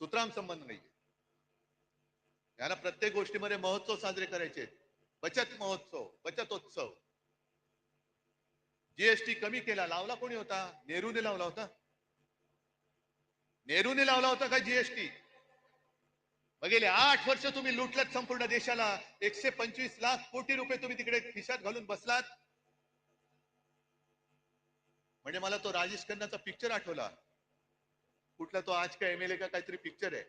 सुतराम संबंध नाहीये. याला प्रत्येक गोष्टीमध्ये महोत्सव साजरे करायचे बचत महोत्सव बचतोत्सव. जीएसटी कमी केला लावला कोणी होता? नेहरूने लावला होता. नेहरूने लावला होता का जीएसटी मग गेले आठ वर्ष तुम्ही लुटलात संपूर्ण देशाला. एकशे पंचवीस लाख कोटी रुपये तुम्ही तिकडे खिशात घालून बसलात. म्हणजे मला तो राजेश खन्नाचा पिक्चर आठवला. कुठला तो आज का एमएलए का काहीतरी पिक्चर आहे.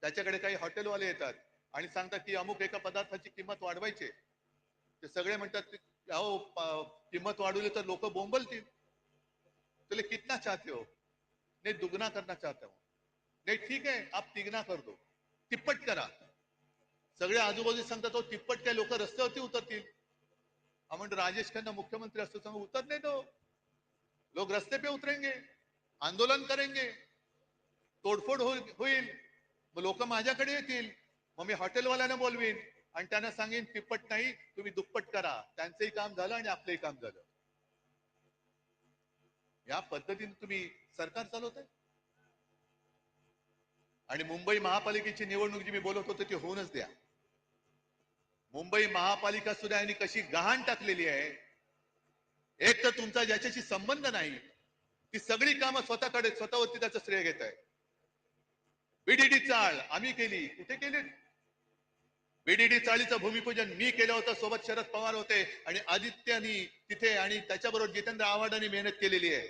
त्याच्याकडे काही हॉटेलवाले येतात आणि सांगतात की अमुक एका पदार्थाची किंमत वाढवायची ते सगळे म्हणतात अहो किंमत वाढवली तर लोक बोंबलतील. तुले कितना चाहते हो? नाही दुगना करना चाहता हूं. नाही ठीक आहे आप तिगना कर दो. तिप्पट करा. सगळे आजूबाजू सांगतात तो तिप्पट काय लोक रस्त्यावरती उतरतील. हा राजेश खन्ना मुख्यमंत्री असतो सांग उतरने नाही तो. लोग रस्ते पे उतरेंगे. आंदोलन करेंगे. तोडफोड होईल होईल. मग लोक माझ्याकडे येतील. मग मी हॉटेलवाल्यांना बोलवीन. आणि त्यांना सांगेन तिप्पट नाही तुम्ही दुप्पट करा. त्यांचंही काम झालं आणि आपलंही काम झालं. या पद्धतीने तुम्ही सरकार चालवत आहे आणि मुंबई महापालिकेची निवडणूक जी मी बोलत होतो ती होऊनच द्या. मुंबई महापालिका सुद्धा यांनी कशी गहाण टाकलेली आहे एक तर तुमचा ज्याच्याशी संबंध नाही ती सगळी कामं स्वतःकडे स्वतःवरती त्याचं श्रेय घेत आहे. बीडीडी चाळ आम्ही केली. कुठे केली? बीडीडी चाळीचं भूमिपूजन मी केलं होतं सोबत शरद पवार होते आणि आदित्यनी तिथे आणि त्याच्याबरोबर जितेंद्र आव्हाडांनी मेहनत केलेली आहे.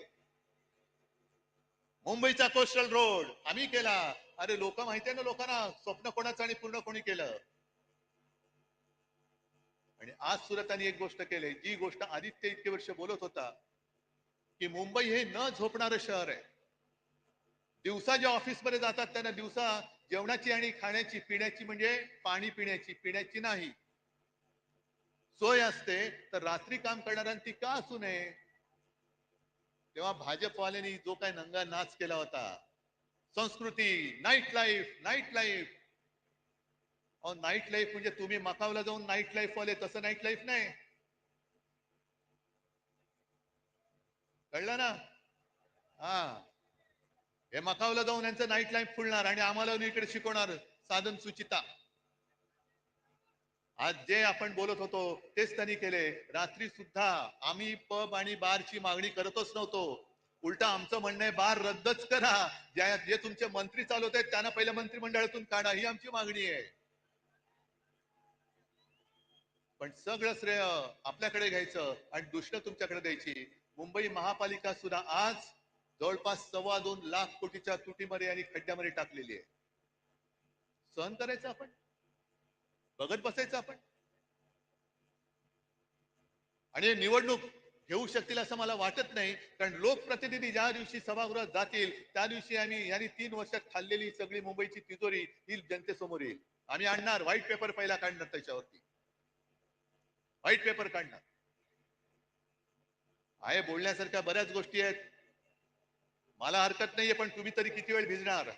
मुंबईचा कोस्टल रोड आम्ही केला. अरे लोक माहिती आहे ना लोकांना स्वप्न कोणाचं आणि पूर्ण कोणी केलं? आणि आज सुरतांनी एक गोष्ट केली. जी गोष्ट आदित्य इतके वर्ष बोलत होता की मुंबई हे न झोपणारं शहर आहे. दिवसा ज्या ऑफिसमध्ये जातात त्यांना दिवसा जेवणाची आणि खाण्याची पिण्याची म्हणजे पाणी पिण्याची पिण्याची नाही. सोय असते तर रात्री काम करणाऱ्यांनी ती का असू नये? तेव्हा भाजपवाल्यांनी जो काय नंगा नाच केला होता संस्कृती नाईट लाईफ नाईट लाईफ अहो नाईट लाईफ म्हणजे तुम्ही मकावला जाऊन नाईट लाईफ वाले तसं नाईट लाईफ नाही. कळलं ना? हा. हे मकावला जाऊन यांचं नाईट लाईफ फुलणार आणि आम्हाला इकडे शिकवणार साधन सुचिता. आज जे आपण बोलत होतो तेच त्यांनी केले. रात्री सुद्धा आम्ही पब आणि बारची मागणी करतच नव्हतो. उलटा आमचं म्हणणं आहे बार रद्दच करा. ज्या जे तुमचे मंत्री चालवत आहेत त्यांना पहिल्या मंत्रिमंडळातून काढा. ही आमची मागणी आहे. पण सगळं श्रेय आपल्याकडे घ्यायचं आणि दुष्ट तुमच्याकडे द्यायची. मुंबई महापालिका सुद्धा आज जवळपास सव्वा दोन लाख कोटीच्या तुटीमध्ये आणि खड्ड्यामध्ये टाकलेली आहे. सहन करायचं आपण? बघत बसायचं आपण? आणि हे निवडणूक घेऊ शकतील असं मला वाटत नाही कारण लोकप्रतिनिधी ज्या दिवशी सभागृहात जातील त्या दिवशी आम्ही यांनी तीन वर्षात खाल्लेली सगळी मुंबईची तिजोरी ही जनतेसमोर येईल. आम्ही आणणार व्हाईट पेपर पहिला काढणार त्याच्यावरती. व्हाईट पेपर काढणार. आहे बोलण्यासारख्या बऱ्याच गोष्टी आहेत. मला हरकत नाहीये पण तुम्ही तरी किती वेळ भिजणार?